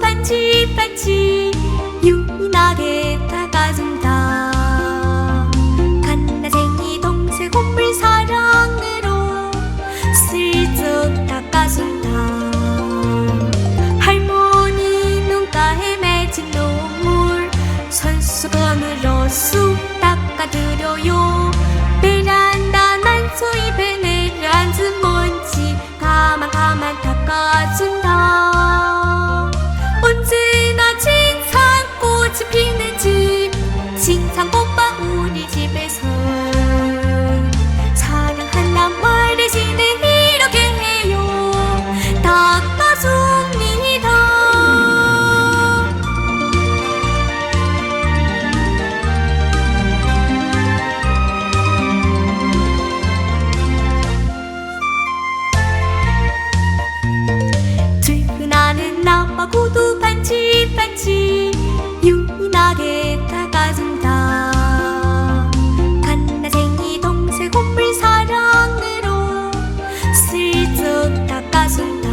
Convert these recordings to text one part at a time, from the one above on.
반짝반짝 유인하게 다가준다. 갓난생이 동생 콧물 사랑으로 슬쩍 닦아준다. 할머니 눈가에 맺힌 눈물 손수건으로 쑥 닦아드려요 하고도 반치반치 유인하게 닦아준다. 간나생이 동생 홈을 사랑으로 슬쩍 닦아준다.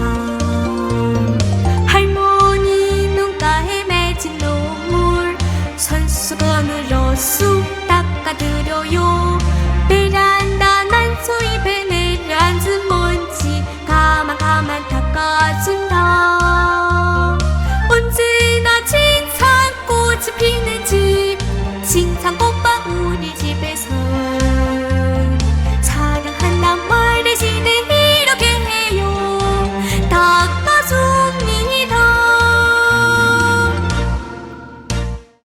할머니 눈가에 맺힌 눈물 손수건으로 쑥 닦아드려요.